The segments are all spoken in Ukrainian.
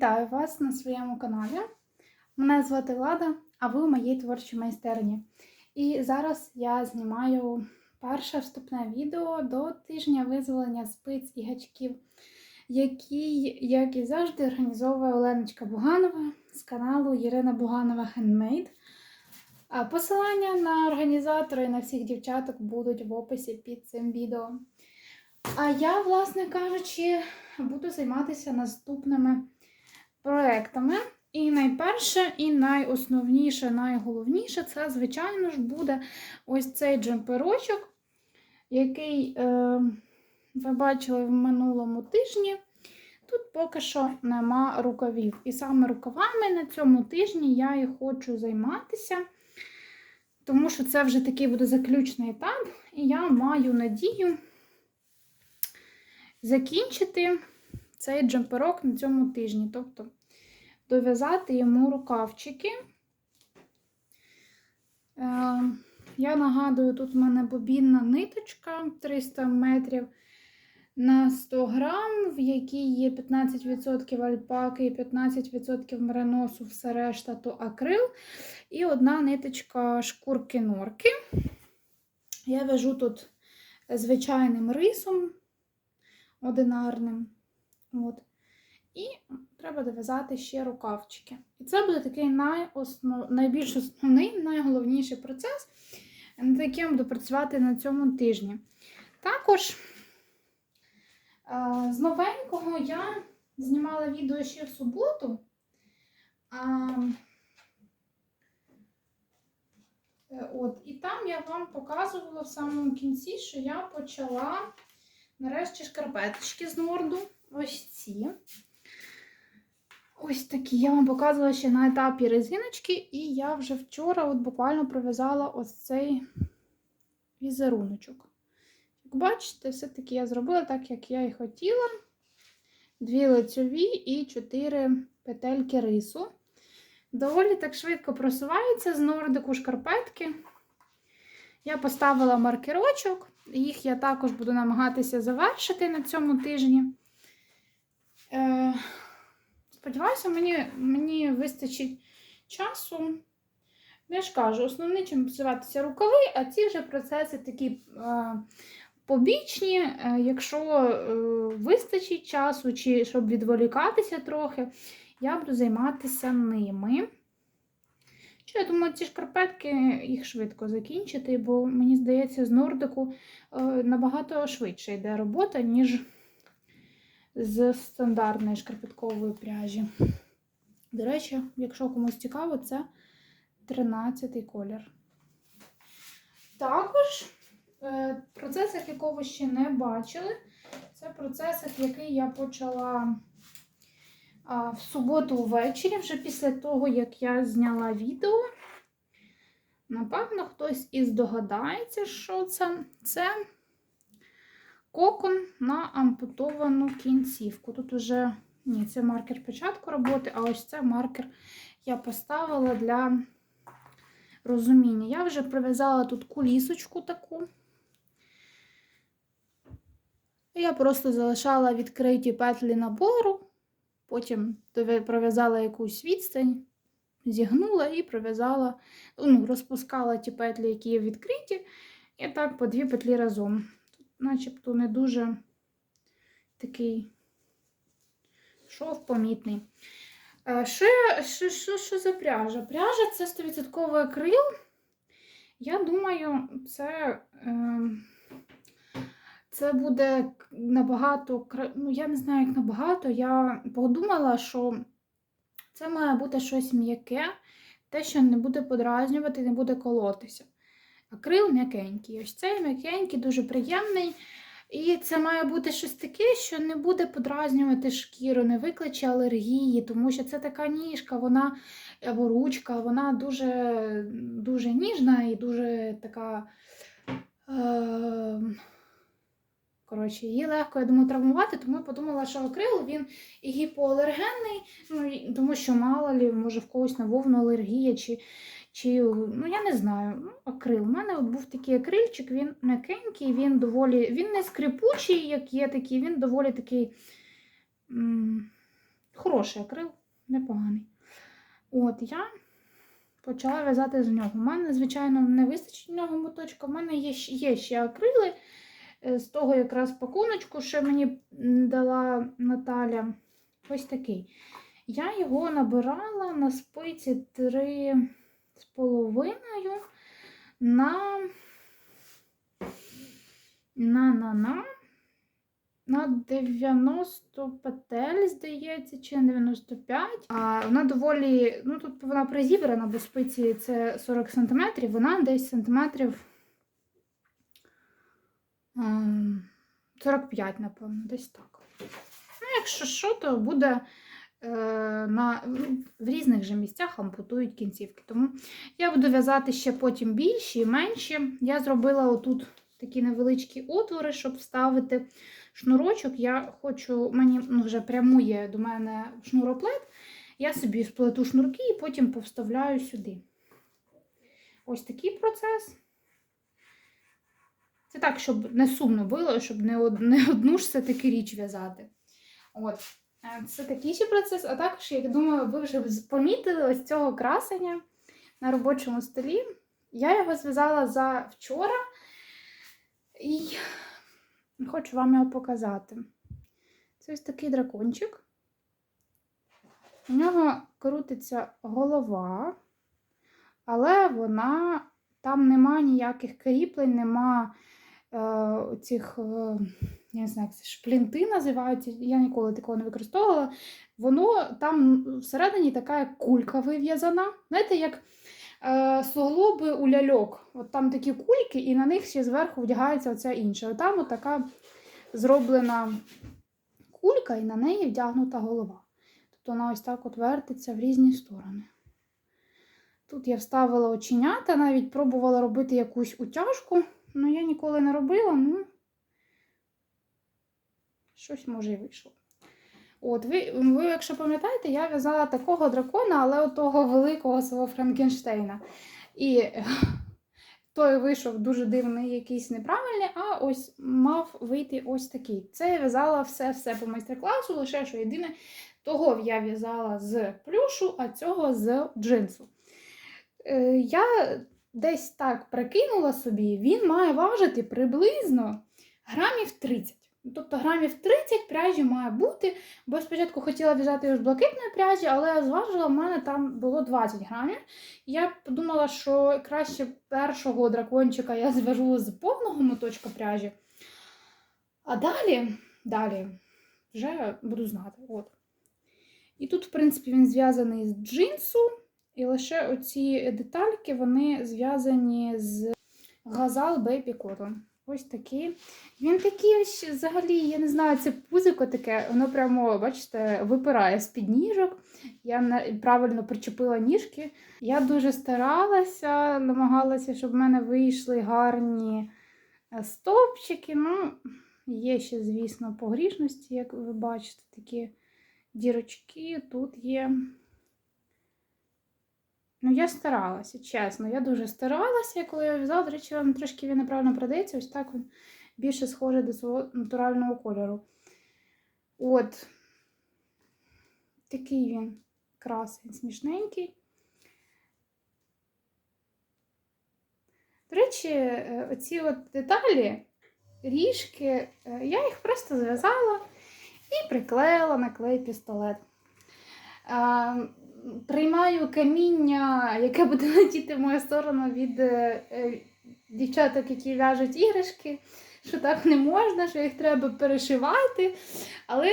Вітаю вас на своєму каналі. Мене звати Влада, а ви у моїй творчій майстерні. І зараз я знімаю перше вступне відео до тижня визволення спиць і гачків, який, як і завжди, організовує Оленочка Буганова з каналу Ірина Буганова Handmade. Посилання на організатора і на всіх дівчаток будуть в описі під цим відео. А я, власне кажучи, буду займатися наступними проектами. І найперше, і найосновніше, найголовніше це, звичайно ж, буде ось цей джемперочок, який е, ви бачили в минулому тижні. Тут поки що нема рукавів. І саме рукавами на цьому тижні я і хочу займатися, тому що це вже такий буде заключний етап, і я маю надію закінчити цей джемперок на цьому тижні. Тобто дов'язати йому рукавчики. Е, я нагадую, тут в мене бобінна ниточка 300 метрів на 100 грам, в якій є 15% альпаки і 15% мериносу, все решта то акрил. І одна ниточка шкурки норки. Я вяжу тут звичайним рисом одинарним. От. І треба дов'язати ще рукавчики. І це буде такий найоснов... найбільш основний, найголовніший процес, над яким я буду працювати на цьому тижні. Також з новенького я знімала відео ще в суботу. От, І там я вам показувала в самому кінці, що я почала нарешті шкарпеточки з норду. Ось ці. Ось такі. Я вам показувала ще на етапі резиночки, і я вже вчора от буквально пров'язала ось цей візеруночок. Як бачите, все-таки я зробила так, як я і хотіла. Дві лицьові і чотири петельки рису. Доволі так швидко просувається з нордику шкарпетки. Я поставила маркерочок, їх я також буду намагатися завершити на цьому тижні. Е, Сподіваюся, мені мені вистачить часу. Я ж кажу, основне, чим працюватися рукави, а ці вже процеси такі е, побічні, е, якщо е, вистачить часу, чи щоб відволікатися трохи, я буду займатися ними. Що, я думаю, ці шкарпетки їх швидко закінчити, бо мені здається, з нордику е, набагато швидше йде робота, ніж з стандартної шкарпеткової пряжі. До речі, якщо комусь цікаво, це 13-й колір. Також е, процесик, якого ви ще не бачили, це процесик, який я почала в суботу ввечері, вже після того, як я зняла відео. Напевно, хтось і здогадається, що це. Це кокон на ампутовану кінцівку. Тут уже, ні, це маркер початку роботи, а ось це маркер я поставила для розуміння. Я вже прив'язала тут кулісочку таку. Я просто залишала відкриті петлі набору. Потім пров'язала якусь відстань, зігнула і пров'язала, ну, розпускала ті петлі, які є відкриті, і так по дві петлі разом. Начебто не дуже такий шов помітний. Що, що, що, що за пряжа? Пряжа це 100% акрил. Я думаю, це. Е це буде набагато, ну, я не знаю, як набагато. Я подумала, що це має бути щось м'яке, те, що не буде подразнювати, не буде колотися. Акрил м'якенький. Ось цей м'якенький, дуже приємний. І це має бути щось таке, що не буде подразнювати шкіру, не викличе алергії, тому що це така ніжка, вона або ручка, вона дуже дуже ніжна і дуже така. Е Коротше, її легко, я думаю, травмувати, тому я подумала, що акрил він і гіпоалергенний, ну, тому що мало лі, може в когось на вовну алергія, чи, чи ну я не знаю. ну, Акрил. У мене от був такий акрильчик, він м'якенький, він доволі, він не скрипучий, як є такий, він доволі такий м Хороший акрил, непоганий. От я почала в'язати з нього. У мене, звичайно, не вистачить нього моточка. У мене є, є ще акрили е, з того якраз пакуночку, що мені дала Наталя. Ось такий. Я його набирала на спиці три з половиною на на на на на 90 петель, здається, чи на 95. А вона доволі, ну тут вона призібрана, бо спиці це 40 см, вона десь сантиметрів ем, 45, напевно, десь так. Ну, якщо що, то буде на, ну, в різних же місцях ампутують кінцівки. Тому я буду в'язати ще потім більші і менші. Я зробила отут такі невеличкі отвори, щоб вставити шнурочок. Я хочу, мені ну, вже прямує до мене шнуроплет. Я собі сплету шнурки і потім повставляю сюди. Ось такий процес. Це так, щоб не сумно було, щоб не, не одну ж все таки річ в'язати. От. Це такий ще процес, а також, я думаю, ви вже помітили ось цього красення на робочому столі. Я його зв'язала за вчора і хочу вам його показати. Це ось такий дракончик. У нього крутиться голова, але вона там нема ніяких кріплень, нема е, цих, е, я не знаю, це шплінти називаються. Я ніколи такого не використовувала. Воно там всередині така кулька вив'язана. Знаєте, як е, суглоби у ляльок. От там такі кульки, і на них ще зверху вдягається оця інша. Там така зроблена кулька, і на неї вдягнута голова. Тобто вона ось так от вертиться в різні сторони. Тут я вставила оченята, навіть пробувала робити якусь утяжку, але я ніколи не робила, ну щось може і вийшло. От, ви, ви, якщо пам'ятаєте, я в'язала такого дракона, але того великого свого Франкенштейна. І той вийшов дуже дивний, якийсь неправильний, а ось мав вийти ось такий. Це я в'язала все-все по майстер-класу, лише що єдине, того я в'язала з плюшу, а цього з джинсу. Е, я десь так прикинула собі, він має важити приблизно грамів 30. Тобто грамів 30 пряжі має бути, бо спочатку хотіла в'язати його з блакитної пряжі, але зважила, в мене там було 20 грамів. Я подумала, що краще першого дракончика я зв'яжу з повного моточка пряжі. А далі, далі вже буду знати. От. І тут, в принципі, він зв'язаний з джинсу, і лише оці детальки вони зв'язані з Газал Baby Cotton. Ось такий. Він такий ось взагалі, я не знаю, це пузико таке, воно прямо, бачите, випирає з-під ніжок. Я правильно причепила ніжки. Я дуже старалася, намагалася, щоб в мене вийшли гарні е, стовпчики. Ну, є ще, звісно, погрішності, як ви бачите, такі дірочки тут є. Ну, я старалася, чесно. Я дуже старалася, коли я в'язала, до речі, вам трошки він неправильно продається, ось так він більше схожий до свого натурального кольору. От. Такий він красень, смішненький. До речі, е, оці от деталі, ріжки, е, я їх просто зв'язала і приклеїла на клей пістолет. Приймаю каміння, яке буде летіти в мою сторону від е, е, дівчаток, які в'яжуть іграшки, що так не можна, що їх треба перешивати. Але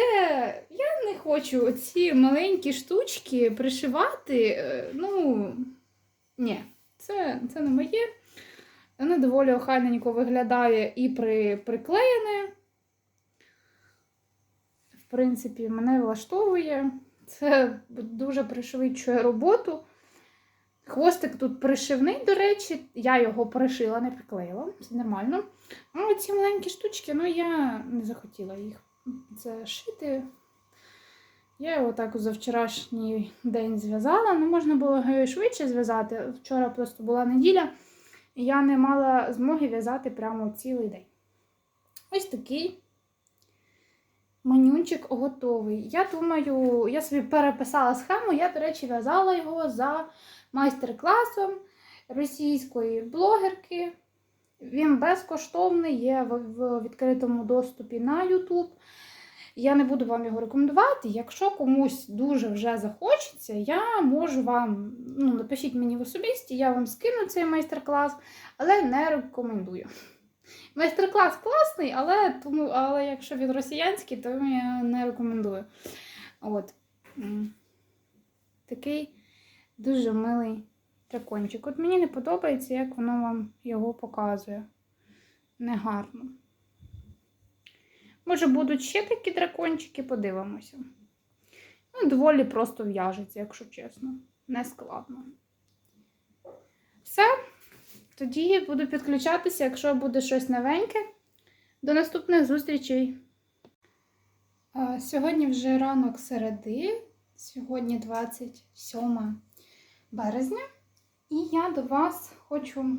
я не хочу оці маленькі штучки пришивати. е, Ну, ні, це, це не моє. Воно доволі охайненько виглядає і при, приклеєне. В принципі, мене влаштовує. Це дуже пришвидшує роботу. Хвостик тут пришивний, до речі, я його пришила, не приклеїла, це нормально. Ну, ці маленькі штучки, ну я не захотіла їх це шити. Я його так за вчорашній день зв'язала. Ну, можна було його швидше зв'язати. Вчора просто була неділя, і я не мала змоги в'язати прямо цілий день. Ось такий Манюнчик готовий. Я думаю, я собі переписала схему. Я, до речі, в'язала його за майстер-класом російської блогерки. Він безкоштовний, є в, відкритому доступі на YouTube. Я не буду вам його рекомендувати. Якщо комусь дуже вже захочеться, я можу вам, ну, напишіть мені в особисті, я вам скину цей майстер-клас, але не рекомендую. Майстер-клас класний, але, тому, але якщо він росіянський, то я не рекомендую. От. Такий дуже милий дракончик. От мені не подобається, як воно вам його показує. Негарно. Може, будуть ще такі дракончики, подивимося. Ну, доволі просто в'яжеться, якщо чесно. Не складно. Все. Тоді буду підключатися, якщо буде щось новеньке. До наступних зустрічей. Сьогодні вже ранок середи, сьогодні 27 березня. І я до вас хочу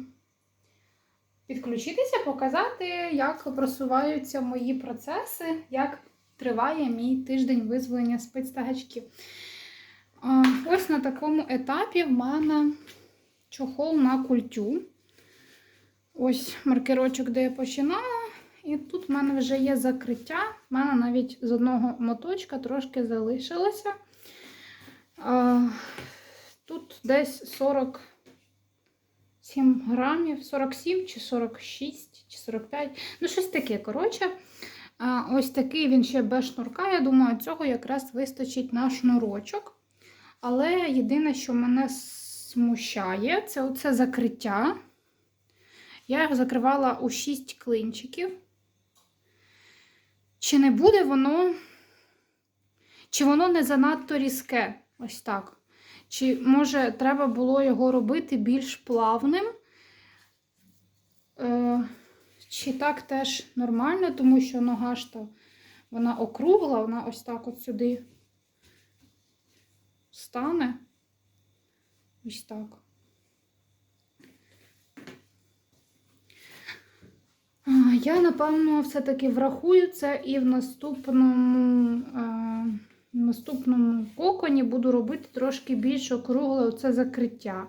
підключитися, показати, як просуваються мої процеси, як триває мій тиждень визволення спецтагачків. Ось на такому етапі в мене чохол на культю. Ось маркерочок, де я починала. І тут в мене вже є закриття. В мене навіть з одного моточка трошки залишилося. Тут десь 47 грамів, 47 чи 46 чи 45. Ну, щось таке, коротше. Ось такий він ще без шнурка. Я думаю, цього якраз вистачить на шнурочок. Але єдине, що мене смущає, це оце закриття. Я його закривала у 6 клинчиків. Чи не буде воно, чи воно не занадто різке? Ось так. Чи, може, треба було його робити більш плавним? Е, чи так теж нормально, тому що нога ж то вона округла, вона ось так от сюди стане. Ось так. Я, напевно, все-таки врахую це і в наступному, е, в наступному коконі буду робити трошки більш округле це закриття.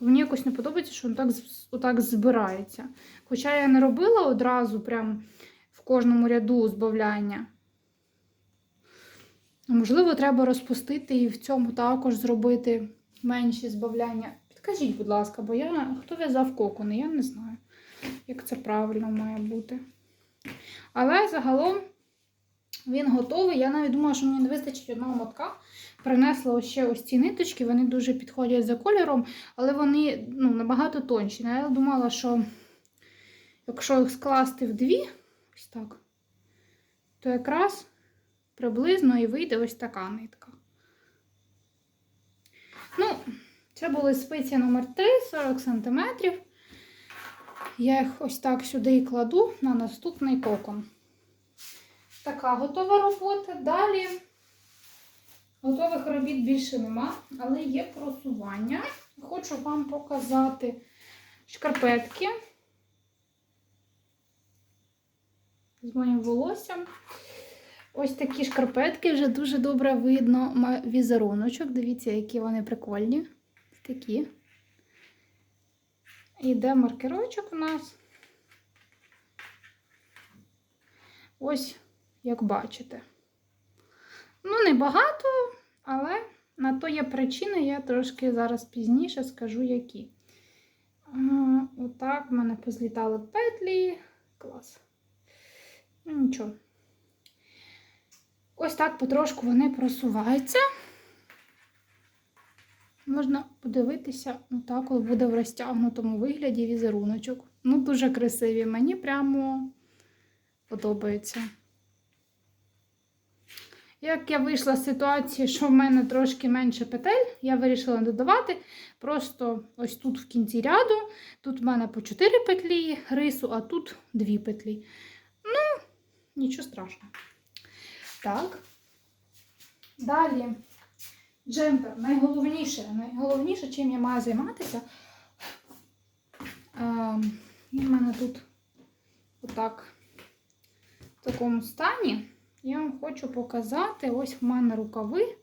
Бо мені якось не подобається, що воно так, отак збирається. Хоча я не робила одразу прям в кожному ряду збавляння. Можливо, треба розпустити і в цьому також зробити менші збавляння. Підкажіть, будь ласка, бо я хто в'язав кокони, я не знаю, як це правильно має бути. Але загалом він готовий. Я навіть думала, що мені не вистачить одного мотка. Принесла ще ось ці ниточки, вони дуже підходять за кольором, але вони ну, набагато тонші. Я думала, що якщо їх скласти в дві, ось так, то якраз приблизно і вийде ось така нитка. Ну, це були спиці номер 3 40 см. Я їх ось так сюди і кладу на наступний кокон. Така готова робота. Далі готових робіт більше нема, але є просування. Хочу вам показати шкарпетки з моїм волоссям. Ось такі шкарпетки вже дуже добре видно візеруночок. Дивіться, які вони прикольні. Такі. Іде маркерочок у нас. Ось, як бачите. Ну, не багато, але на то є причини, я трошки зараз пізніше скажу, які. Отак в мене позлітали петлі. Клас. Ну, нічого. Ось так потрошку вони просуваються. Можна подивитися, отак от буде в розтягнутому вигляді візеруночок. Ну, дуже красиві. Мені прямо подобається. Як я вийшла з ситуації, що в мене трошки менше петель, я вирішила додавати. Просто ось тут в кінці ряду, тут в мене по 4 петлі рису, а тут 2 петлі. Ну, нічого страшного. Так. Далі джемпер. Найголовніше, найголовніше, чим я маю займатися. Він в мене тут отак в такому стані. я вам хочу показати. Ось в мене рукави.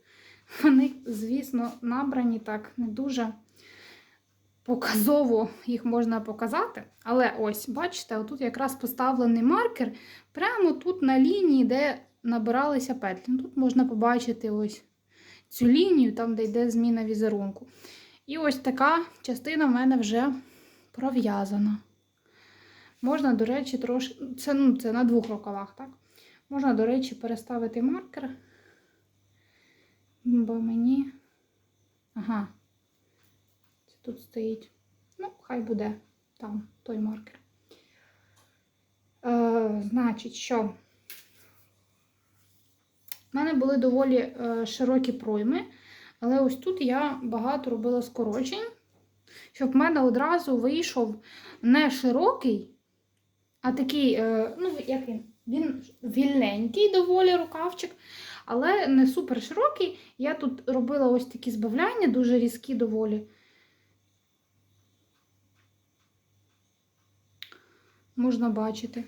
Вони, звісно, набрані так не дуже показово їх можна показати. Але ось, бачите, отут якраз поставлений маркер прямо тут на лінії, де набиралися петлі. Тут можна побачити ось цю лінію, там, де йде зміна візерунку. І ось така частина в мене вже пров'язана. Можна, до речі, трошки. Це, ну, це на двох рукавах, так? Можна, до речі, переставити маркер. Бо мені. Ага. Це тут стоїть. Ну, хай буде там той маркер. Е, значить, що? У мене були доволі е, широкі пройми, але ось тут я багато робила скорочень, щоб в мене одразу вийшов не широкий, а такий, е, ну, як він? Він вільненький доволі рукавчик, але не супер широкий. Я тут робила ось такі збавляння, дуже різкі доволі. Можна бачити.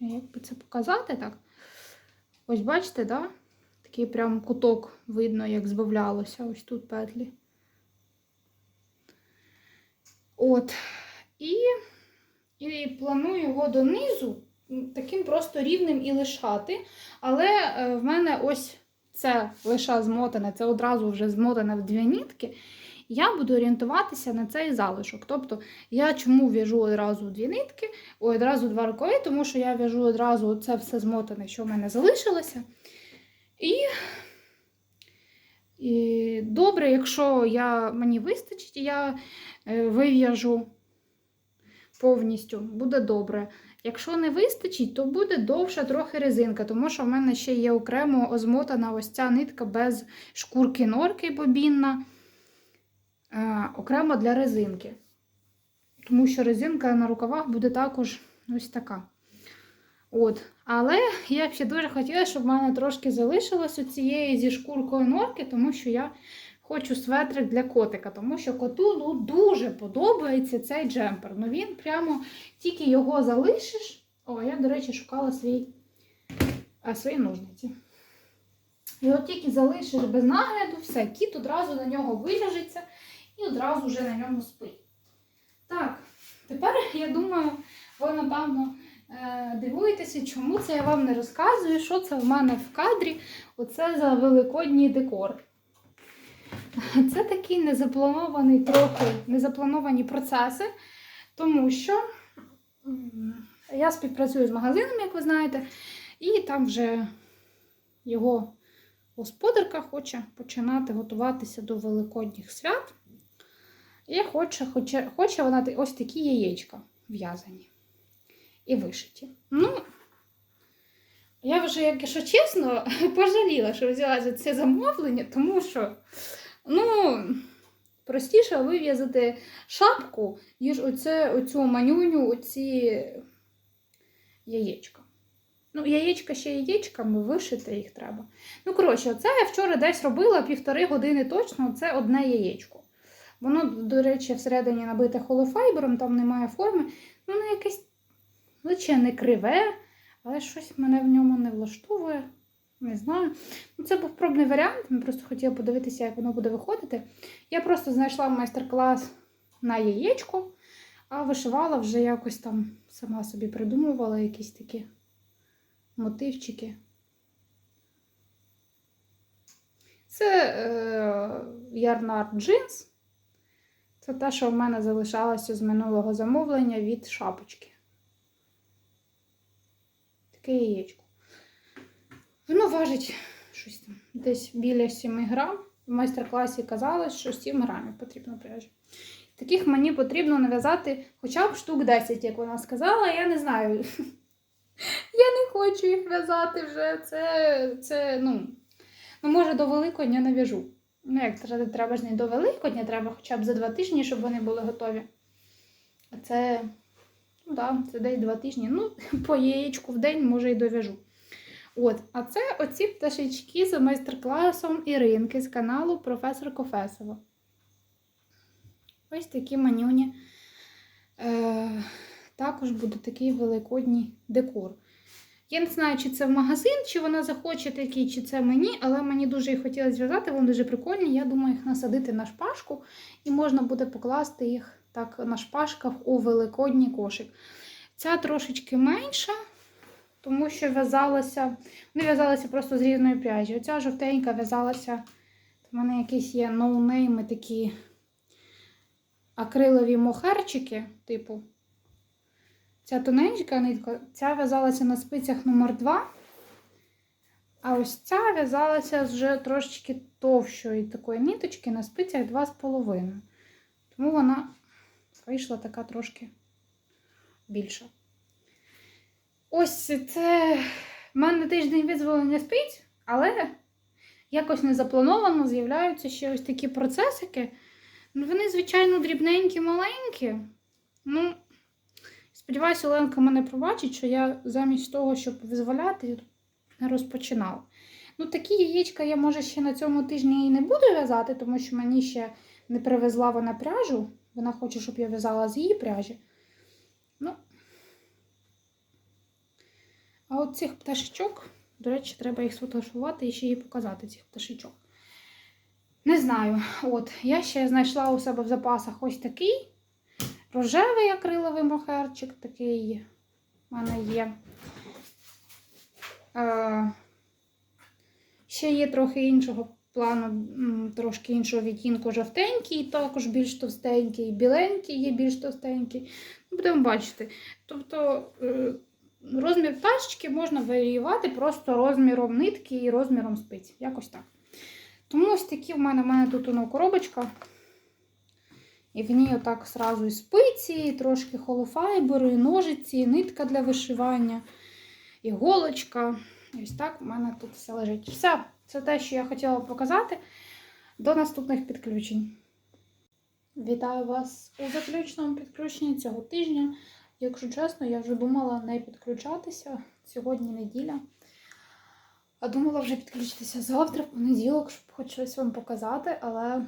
Як би це показати так? Ось бачите, да? Такий прям куток видно, як збавлялося ось тут петлі. От. І, і планую його донизу таким просто рівним і лишати. Але е, в мене ось це лише змотане, це одразу вже змотане в дві нітки. Я буду орієнтуватися на цей залишок. Тобто я чому в'яжу одразу дві нитки, одразу два рукави, тому що я в'яжу одразу це все змотане, що в мене залишилося. І, і добре, якщо я, мені вистачить, я е, вив'яжу повністю, буде добре. Якщо не вистачить, то буде довша трохи резинка, тому що в мене ще є окремо озмотана ось ця нитка без шкурки норки бобінна, окремо для резинки. Тому що резинка на рукавах буде також ось така. От. Але я ще дуже хотіла, щоб в мене трошки залишилось цієї зі шкуркою норки, тому що я хочу светрик для котика, тому що коту ну, дуже подобається цей джемпер. Ну він прямо тільки його залишиш. О, я, до речі, шукала свій, а, свої ножниці. І от тільки залишиш без нагляду, все, кіт одразу на нього виляжеться і одразу вже на ньому спить. Так, тепер я думаю, ви, напевно, е, дивуєтеся, чому це я вам не розказую, що це в мене в кадрі. Оце за великодній декор. Це такий незапланований трохи незаплановані процеси, тому що я співпрацюю з магазином, як ви знаєте, і там вже його господарка хоче починати готуватися до великодніх свят. І хоче, хоче, хоче вона ось такі яєчка в'язані і вишиті. Ну, я вже, якщо чесно, пожаліла, що взяла за це замовлення, тому що, ну, простіше вив'язати шапку, ніж оце, оцю манюню, оці яєчка. Ну, яєчка ще яєчками, вишити їх треба. Ну, коротше, оце я вчора десь робила півтори години точно, це одне яєчко. Воно, до речі, всередині набите холофайбером, там немає форми. Воно якесь, наче не криве, але щось мене в ньому не влаштовує. Не знаю. Ну, це був пробний варіант. Ми просто хотіла подивитися, як воно буде виходити. Я просто знайшла майстер-клас на яєчко, а вишивала вже якось там сама собі придумувала якісь такі мотивчики. Це е, Ярнар джинс. Це те, що в мене залишалося з минулого замовлення від шапочки. Таке яєчко. Воно важить щось там десь біля 7 грам. В майстер-класі казали, що 7 грамів потрібно пряжі. Таких мені потрібно нав'язати хоча б штук 10, як вона сказала. Я не знаю. Я не хочу їх в'язати вже. Це, це ну, ну, може, до Великодня нав'яжу. Ну, як треба, треба ж не до Великодня, треба хоча б за два тижні, щоб вони були готові. А це, ну да, це десь два тижні. Ну, по яєчку в день, може, і дов'яжу. От, а це оці пташечки за майстер-класом Іринки з каналу Професор Кофесова. Ось такі манюні. Е, також буде такий великодній декор. Я не знаю, чи це в магазин, чи вона захоче такі, чи це мені, але мені дуже їх хотілося зв'язати, вони дуже прикольні. Я думаю, їх насадити на шпажку, і можна буде покласти їх так на шпажках у великодній кошик. Ця трошечки менша, тому що в'язалася, вони в'язалися просто з різної пряжі. Оця жовтенька в'язалася. У мене якісь є ноунейми такі акрилові мохерчики, типу. Ця тоненька нитка, ця в'язалася на спицях номер 2 а ось ця в'язалася вже трошечки товщої такої ниточки на спицях 2,5. Тому вона вийшла така трошки більша. Ось це в мене тиждень визволення спиць, але якось не заплановано з'являються ще ось такі процесики. Ну, Вони, звичайно, дрібненькі, маленькі. Ну, сподіваюся, Оленка мене пробачить, що я замість того, щоб визволяти, розпочинала. Ну, такі яєчка я, може, ще на цьому тижні і не буду в'язати, тому що мені ще не привезла вона пряжу. Вона хоче, щоб я в'язала з її пряжі. Ну. А от цих пташечок, до речі, треба їх сфотографувати і ще їй показати цих пташечок. Не знаю. От, я ще знайшла у себе в запасах ось такий рожевий акриловий мохерчик, такий в мене є. Е, ще є трохи іншого плану, трошки іншого відтінку жовтенький, також більш товстенький, біленький є більш товстенький. Ну, Будемо бачити. Тобто е, розмір пташечки можна варіювати просто розміром нитки і розміром спиць. Якось так. Тому ось такі в мене, в мене тут воно коробочка. І в ній отак сразу і спиці, і трошки холофайберу, і ножиці, і нитка для вишивання, іголочка. І ось так в мене тут все лежить. Все, це те, що я хотіла показати. До наступних підключень. Вітаю вас у заключному підключенні цього тижня. Якщо чесно, я вже думала не підключатися. Сьогодні неділя. А думала вже підключитися завтра, в понеділок, щоб хоч щось вам показати, але,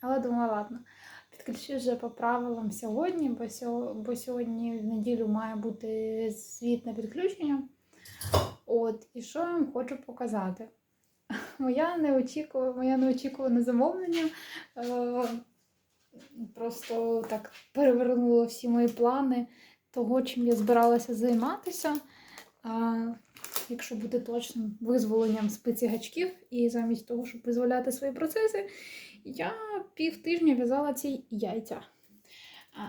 але думала, ладно, підключусь вже по правилам сьогодні, бо, сьо- бо сьогодні в неділю має бути звітне підключення. От, і що я вам хочу показати? Моя неочікуване, моє неочікуване замовлення е, просто так перевернуло всі мої плани того, чим я збиралася займатися. А, якщо бути точним, визволенням спиці гачків, і замість того, щоб визволяти свої процеси, я пів тижня в'язала ці яйця.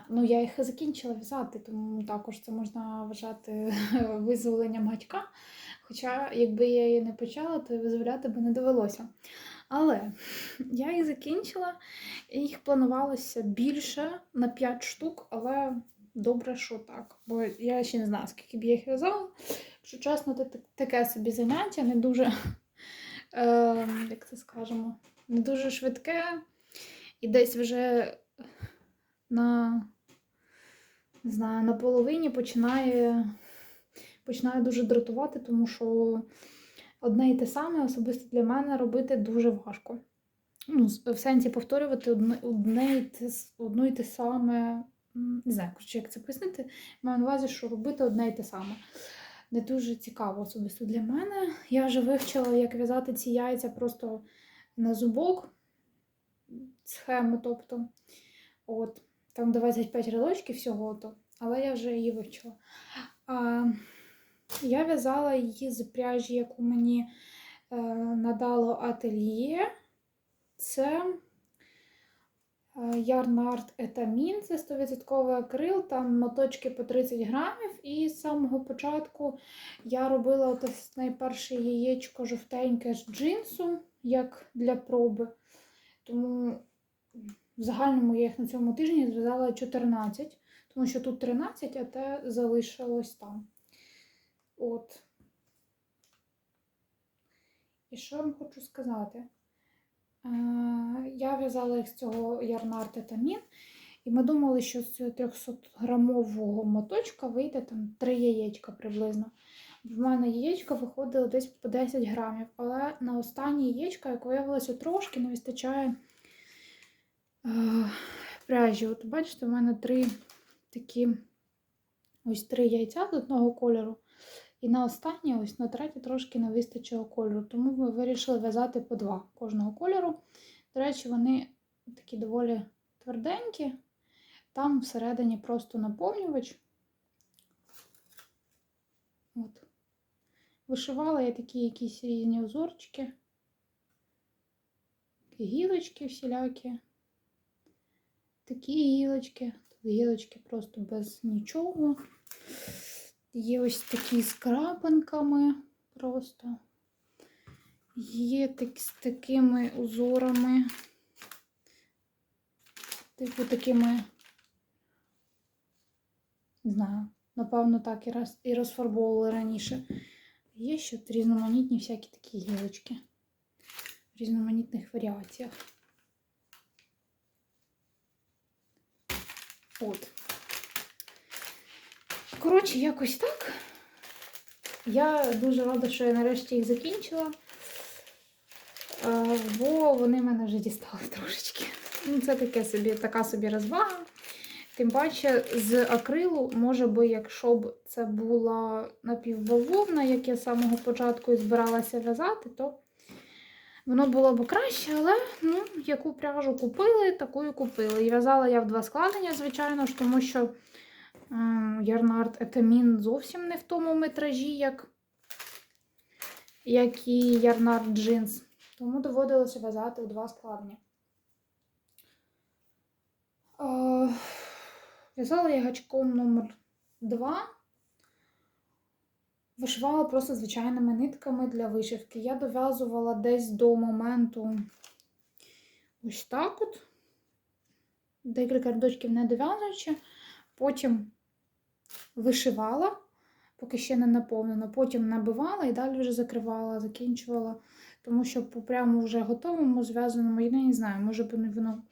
Ну, я їх закінчила в'язати, тому також це можна вважати визволенням гачка. Хоча, якби я її не почала, то визволяти би не довелося. Але я їх закінчила, їх планувалося більше на 5 штук, але добре, що так. Бо я ще не знаю, скільки б я їх в'язала. Якщо чесно, це таке собі заняття, не дуже, е, як це скажемо, не дуже швидке. І десь вже на, не знаю, на половині починає, починає дуже дратувати, тому що одне і те саме особисто для мене робити дуже важко. Ну, в сенсі повторювати одне, одне і те, саме. Не знаю, коротше, як це пояснити. Маю на увазі, що робити одне і те саме. Не дуже цікаво особисто для мене. Я вже вивчила, як в'язати ці яйця просто зубок, схему, тобто. От, там 25 рядочків всього, то, але я вже її вивчила. А, я в'язала її з пряжі, яку мені е, надало ательє. Це е, Ярнард Етамін, це 100% акрил, там моточки по 30 грамів. І з самого початку я робила ось найперше яєчко жовтеньке з джинсу, як для проби. Тому в загальному я їх на цьому тижні зв'язала 14, тому що тут 13, а те залишилось там. От. І що я вам хочу сказати? Е, Я в'язала їх з цього ярнар тетамін, і ми думали, що з 300-грамового моточка вийде там 3 яєчка приблизно. В мене яєчка виходило десь по 10 грамів, але на останнє яєчка, як виявилося, трошки не вистачає е, пряжі. От бачите, у мене три такі ось три яйця з одного кольору. І на останнє, ось на третє, трошки не вистачило кольору. Тому ми вирішили в'язати по два кожного кольору. До речі, вони такі доволі тверденькі. Там всередині просто наповнювач. От. Вишивала я такі якісь різні узорчики. Такі гілочки всілякі. Такі гілочки. Тут гілочки просто без нічого. Є ось такі з крапинками просто. Є так, з такими узорами. Типу такими, не знаю, напевно, так і, роз, і розфарбовували раніше. Є ще різноманітні всякі такі гілочки в різноманітних варіаціях. От. Коротше, якось так. Я дуже рада, що я нарешті їх закінчила, бо вони мене вже дістали трошечки. Ну, це таке собі, така собі розвага. Тим паче з акрилу, може би, якщо б це була напівбавовна, як я з самого початку і збиралася в'язати, то воно було б краще, але ну, яку пряжу купили, таку і купили. І в'язала я в два складення, звичайно ж, тому що ем, Ярнард Етамін зовсім не в тому метражі, як, як і Ярнард Джинс. Тому доводилося в'язати у два складення. Е, В'язала я гачком номер 2. Вишивала просто звичайними нитками для вишивки. Я дов'язувала десь до моменту ось так от. Декілька рядочків не дов'язуючи. Потім вишивала, поки ще не наповнено. Потім набивала і далі вже закривала, закінчувала. Тому що по прямо вже готовому, зв'язаному, я не знаю, може б воно.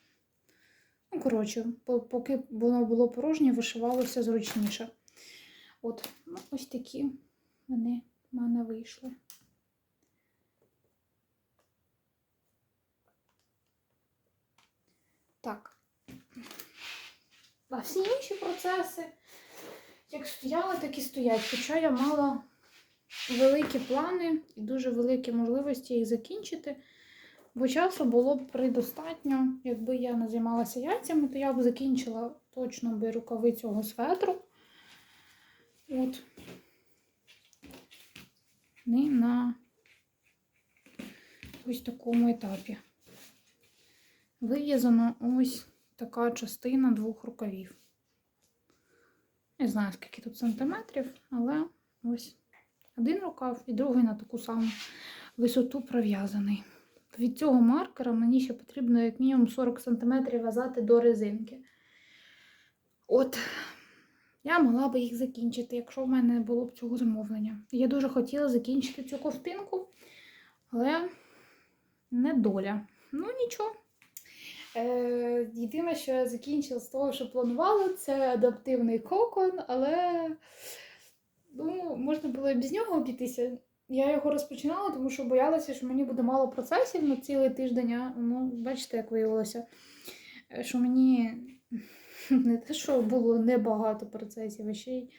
Ну, коротше, поки воно було порожнє, вишивалося зручніше. От, ну, ось такі вони в мене вийшли. Так. А всі інші процеси, як стояли, так і стоять. Хоча я мала великі плани і дуже великі можливості їх закінчити. Бо часу було б предостатньо, якби я не займалася яйцями, то я б закінчила точно би рукави цього светру. От. Не на ось такому етапі. Вив'язано ось така частина двох рукавів. Не знаю, скільки тут сантиметрів, але ось один рукав і другий на таку саму висоту пров'язаний. Від цього маркера мені ще потрібно як мінімум 40 см в'язати до резинки. От, я могла би їх закінчити, якщо в мене було б цього замовлення. Я дуже хотіла закінчити цю ковтинку, але не доля. Ну, нічого. Е, єдине, що я закінчила з того, що планувала, це адаптивний кокон, але ну, можна було і без нього обійтися. Я його розпочинала, тому що боялася, що мені буде мало процесів на цілий тиждень. Ну, бачите, як виявилося, е, що мені не те, що було небагато процесів, а ще й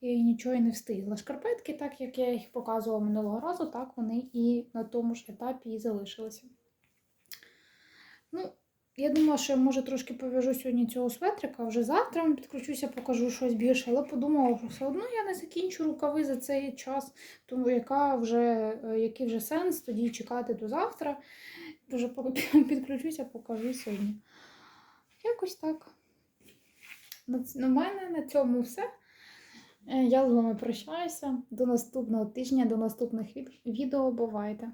я нічого і не встигла. Шкарпетки, так як я їх показувала минулого разу, так вони і на тому ж етапі і залишилися. Ну, я думала, що я може трошки пов'яжу сьогодні цього светрика, вже завтра вам підключуся, покажу щось більше, але подумала, що все одно я не закінчу рукави за цей час, тому яка вже, е, який вже сенс тоді чекати до завтра. Вже підключуся, покажу сьогодні. Якось так. На, мене на цьому все. Е, Я з вами прощаюся. До наступного тижня, до наступних відео. Бувайте!